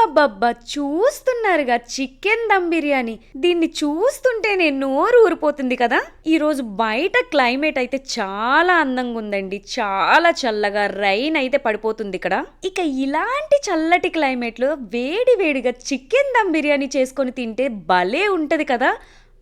అబ్బబ్బబ్బా చూస్తున్నారుగా చికెన్ దమ్ బిర్యానీ. దీన్ని చూస్తుంటేనే నోరు ఊరిపోతుంది కదా. ఈరోజు బయట క్లైమేట్ అయితే చాలా అందంగా ఉందండి చాలా చల్లగా రైన్ అయితే పడిపోతుంది ఇక్కడ. ఇక ఇలాంటి చల్లటి క్లైమేట్లో వేడి వేడిగా చికెన్ దమ్ బిర్యానీ చేసుకొని తింటే భలే ఉంటుంది కదా.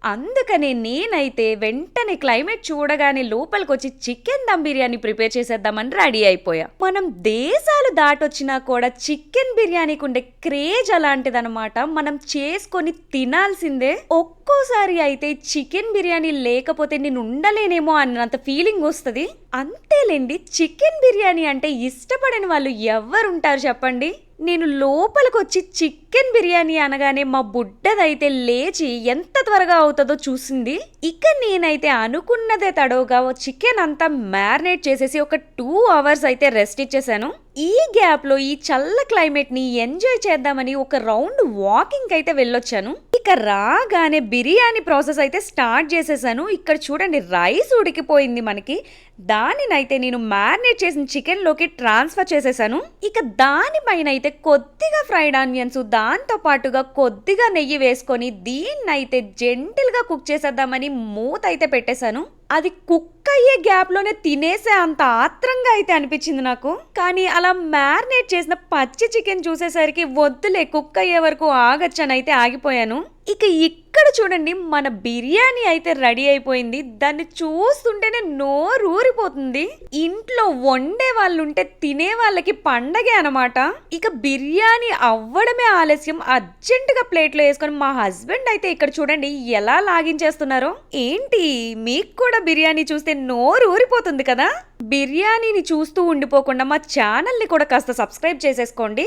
అందుకనే నేనైతే వెంటనే క్లైమేట్ చూడగానే లోపలికి వచ్చి చికెన్ దమ్ బిర్యానీ ప్రిపేర్ చేసేద్దామని రెడీ అయిపోయా. మనం దేశాలు దాటొచ్చినా కూడా చికెన్ బిర్యానీకి ఉండే క్రేజ్ అలాంటిదన్నమాట. మనం చేసుకొని తినాల్సిందే. ఒక్కోసారి అయితే చికెన్ బిర్యానీ లేకపోతే నేను ఉండలేనేమో అన్నంత ఫీలింగ్ వస్తుంది. అంతేలేండి చికెన్ బిర్యానీ అంటే ఇష్టపడని వాళ్ళు ఎవరుంటారు చెప్పండి? నేను లోపలికొచ్చి చికెన్ బిర్యానీ అనగానే మా బుడ్డదైతే లేచి ఎంత త్వరగా అవుతుందో చూసింది. ఇక నేనైతే అనుకున్నదే తడవుగా చికెన్ అంతా మ్యారినేట్ చేసేసి ఒక టూ అవర్స్ అయితే రెస్ట్ ఇచ్చేసాను. ఈ గ్యాప్లో ఈ చల్ల క్లైమేట్ని ఎంజాయ్ చేద్దామని ఒక రౌండ్ వాకింగ్ అయితే వెళ్ళొచ్చాను. ఇక రాగానే బిర్యానీ ప్రాసెస్ అయితే స్టార్ట్ చేసేసాను. ఇక్కడ చూడండి రైస్ ఉడికిపోయింది మనకి. దానినైతే నేను మ్యారినేట్ చేసిన చికెన్లోకి ట్రాన్స్ఫర్ చేసేసాను. ఇక దానిపైన అయితే కొద్దిగా ఫ్రైడ్ ఆనియన్స్ దాంతో పాటుగా కొద్దిగా నెయ్యి వేసుకొని దీన్నైతే జెంటిల్గా కుక్ చేసేద్దామని మూత అయితే పెట్టేశాను. అది కుక్ అయ్యే గ్యాప్లోనే తినేసే అంత ఆత్రంగా అయితే అనిపించింది నాకు. కానీ అలా మ్యారినేట్ చేసిన పచ్చి చికెన్ చూసేసరికి వద్దులే కుక్ అయ్యే వరకు ఆగచ్చని అయితే ఆగిపోయాను. ఇక ఇక్కడ చూడండి మన బిర్యానీ అయితే రెడీ అయిపోయింది. దాన్ని చూస్తుంటేనే నోరు ఊరిపోతుంది. ఇంట్లో వండే వాళ్ళు ఉంటే తినే వాళ్ళకి పండగే అనమాట ఇక బిర్యానీ అవ్వడమే ఆలస్యం. అర్జెంటుగా ప్లేట్లో వేసుకొని మా హస్బెండ్ అయితే ఇక్కడ చూడండి ఎలా లాగించేస్తున్నారో. ఏంటి? మీకు కూడా బిర్యానీ చూస్తే నోరు ఊరిపోతుంది కదా? బిర్యానీని చూస్తూ ఉండిపోకుండా మా ఛానల్ని కూడా కాస్త సబ్స్క్రైబ్ చేసేసుకోండి.